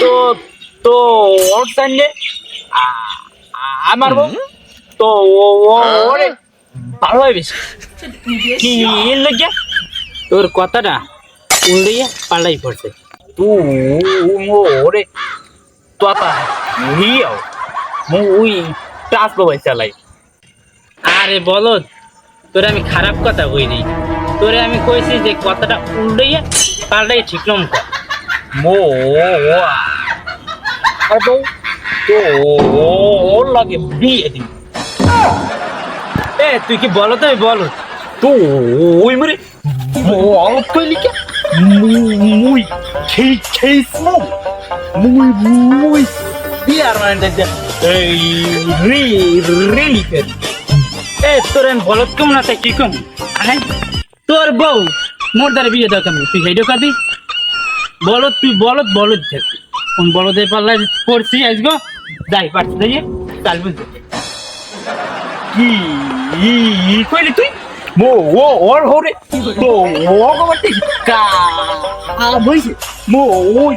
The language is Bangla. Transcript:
তো তো ওর সামনে আমার বউ তো ও- ও- ওরে ভালো হয় বেশি। কি এর লজ্জা? তোর কথাটা উল্টাইয়া পাল্টাই পড়ছে। তুই ওরে তোতা হিয়াও মুই টাস বাবাই চালাই। আরে বলো তোরে আমি খারাপ কথা কইনি। তোরে আমি কইছি যে কথাটা উল্টাইয়া পাল্টাই ঠিক নম কর। মো আর বউ তো লাগে বিয়ে এ তুই কি বলো তো বলো তো ওই মরে বল কইলি কে মুই মুই এ তোর না তাই কি কম তোর বউ মোর দ্বারা বিয়ে দাও তুই বলত তুই বলদ বলদ দেখ কোন বলদের পাল্লায় পড়ছি আজগো যাই পারছি তাই চাল বুঝতে কি কইলি তুই মো ও ওর হরে তো ও কবতে কা আ বইছে মো ওই